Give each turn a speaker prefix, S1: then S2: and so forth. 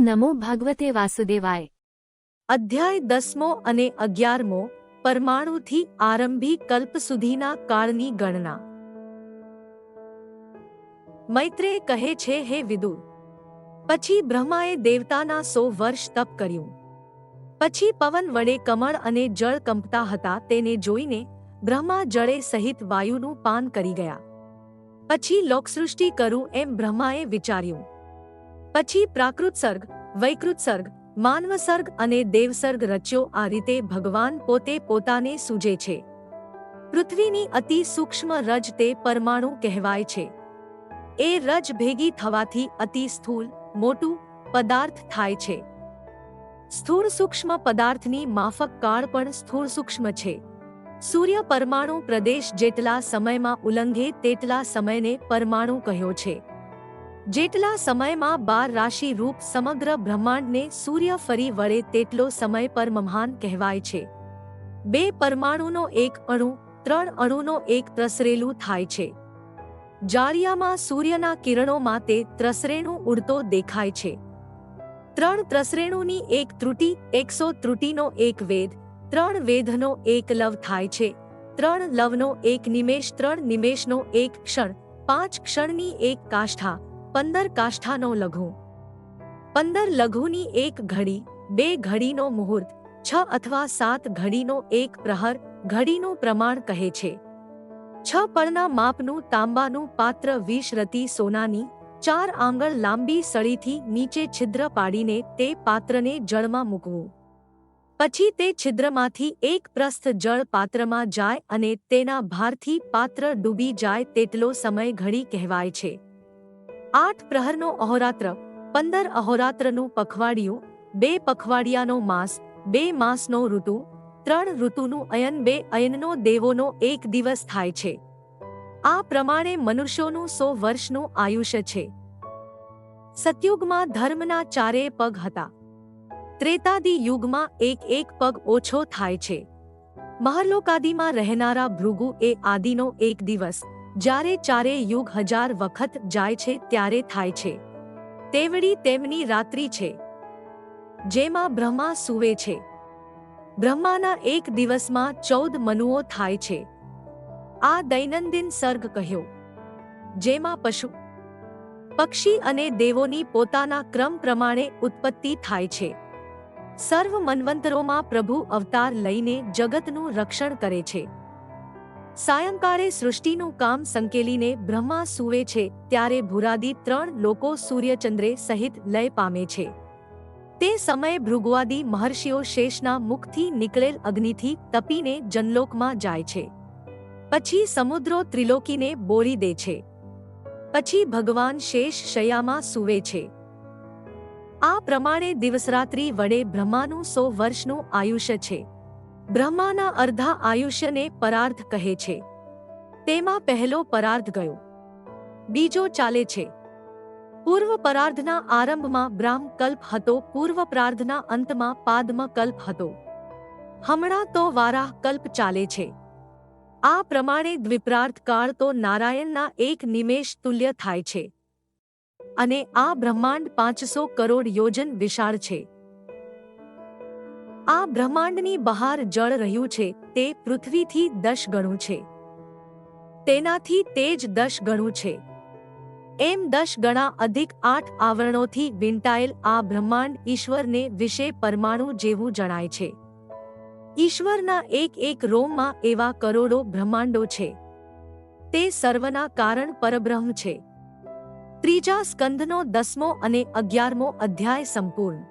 S1: નમો ભગવતે વાસુદેવાય
S2: અધ્યાય દસમો અને અગિયારમો પરમાણુથી આરંભી કલ્પ સુધીના કાળની ગણના મૈત્રેય કહે છે હે વિદુર પછી બ્રહ્માએ દેવતાના સો વર્ષ તપ કર્યું પછી પવન વડે કમળ અને જળ કંપતા હતા, તેને જોઈને બ્રહ્મા જળે સહિત વાયુનું પાન કરી ગયા. પછી લોકસૃષ્ટિ કરું એમ બ્રહ્માએ વિચાર્યું. પછી પ્રાકૃત સર્ગ, વૈકૃત સર્ગ માનવસર્ગ અને દેવસર્ગ રચ્યો આ રીતે ભગવાન પોતે પોતાને સૂજે છે. પૃથ્વીની અતિ સૂક્ષ્મ રજ તે પરમાણુ કહેવાય છે. એ રજ ભેગી થવાથી અતિ સ્થૂલ, મોટું પદાર્થ થાય છે. સ્થૂળ સૂક્ષ્મ પદાર્થની માફક કાળ પણ સ્થૂળ સૂક્ષ્મ છે. સૂર્ય પરમાણુ પ્રદેશ જેટલા સમયમાં ઉલ્લંઘે તેટલા સમયને પરમાણુ કહ્યો છે. જેટલા સમયમાં બાર રાશિ રૂપ સમગ્ર બ્રહ્માંડને સૂર્ય ફરી વળે તેટલો સમય પર મહાન કહેવાય છે. બે પરમાણુનો એક અણુ, ત્રણ અણુનો એક ત્રસરેલું થાય છે. જાળિયામાં સૂર્યના કિરણોમાં તે ત્રસરેણું ઉડતો દેખાય છે. ત્રણ ત્રસરેણુની એક ત્રુટિ, એકસો ત્રુટીનો એક વેદ, ત્રણ વેધનો એક લવ થાય છે. ત્રણ લવનો એક નિમેષ, ત્રણ નિમેષનો એક ક્ષણ, પાંચ ક્ષણની એક કાષ્ઠા પંદર કાષ્ઠાનો લઘુ. પંદર લઘુની એક ઘડી, બે ઘડીનો મુહૂર્ત, છ અથવા સાત ઘડીનો એક પ્રહર, ઘડીનું પ્રમાણ કહે છે. છ પળના માપનું તાંબાનું પાત્ર વીસ રતી સોનાની, ચાર આંગળ લાંબી સળીથી નીચે છિદ્ર પાડીને તે પાત્રને જળમાં મૂકવું. પછી તે છિદ્રમાંથી એક પ્રસ્થ જળ પાત્રમાં જાય અને તેના ભારથી પાત્ર ડૂબી જાય તેટલો સમય ઘડી કહેવાય છે. આઠ પ્રહરનો અહોરાત્ર, પંદર અહોરાત્રનું પખવાડિયું, બે પખવાડિયાનો માસ, બે માસનો ઋતુ, ત્રણ ઋતુનું અયન, બે અયનનો દેવોનો એક દિવસ થાય છે. આ પ્રમાણે મનુષ્યોનું સો વર્ષનું આયુષ્ય છે. સતયુગમાં ધર્મના ચારેય પગ હતા. ત્રેતાદી યુગમાં એક એક પગ ઓછો થાય છે. મહર્લોકાદીમાં રહેનારા ભૃગુ એ આદિનો એક દિવસ જ્યારે ચારે યુગ હજાર વખત જાય છે ત્યારે થાય છે. તેવડી તેમની રાત્રિ છે. જેમાં બ્રહ્મા સૂવે છે. બ્રહ્માના એક દિવસમાં ચૌદ મનુઓ થાય છે. આ દૈનંદિન સર્ગ કહ્યો. જેમાં પશુ, પક્ષી અને દેવોની પોતાના ક્રમ પ્રમાણે ઉત્પત્તિ થાય છે. સર્વ મન્વંતરોમાં પ્રભુ અવતાર લઈને જગતનું રક્ષણ કરે છે. સાયંકાળે સૃષ્ટિનું કામ સંકેલીને બ્રહ્મા સૂવે છે, ત્યારે ભૂરાદી ત્રણ લોકો સૂર્યચંદ્રે સહિત લય પામે છે. તે સમયે ભૃગુઆદી મહર્ષિઓ શેષના મુખથી નીકળેલ અગ્નિથી તપીને જનલોકમાં જાય છે. પછી સમુદ્રો ત્રિલોકીને બોળી દે છે. પછી ભગવાન શેષ શયામાં સૂવે છે. આ પ્રમાણે દિવસરાત્રિ વડે બ્રહ્માનું સો વર્ષનું આયુષ્ય છે. બ્રહ્માના અર્ધા આયુષ્યને પરાર્ધ કહે છે. તેમાં પહેલો પરાર્ધ ગયો. બીજો ચાલે છે. પૂર્વ પરાર્ધના આરંભમાં બ્રાહ્મ કલ્પ હતો, પૂર્વ પ્રાર્ધના અંતમાં પાદ્મ કલ્પ હતો. હમણાં તો વારાહ કલ્પ ચાલે છે. આ પ્રમાણે દ્વિપ્રાર્થ કાળ તો નારાયણના એક નિમેષ તુલ્ય થાય છે. અને આ બ્રહ્માંડ પાંચસો કરોડ યોજન વિશાળ છે. આ બ્રહ્માંડની બહાર જળ રહ્યું છે, તે પૃથ્વીથી દશ ગણું છે. તેનાથી તેજ દશ ગણું છે. એમ દશ ગણા અધિક આઠ આવરણોથી વિંટાયેલ આ બ્રહ્માંડ ઈશ્વરને વિશે પરમાણુ જેવું જણાય છે. ઈશ્વરના એક એક રોમમાં એવા કરોડો બ્રહ્માંડો છે. તે સર્વના કારણ પરબ્રહ્મ છે. ત્રીજા સ્કંધનો દસમો અને અગિયારમો અધ્યાય સંપૂર્ણ.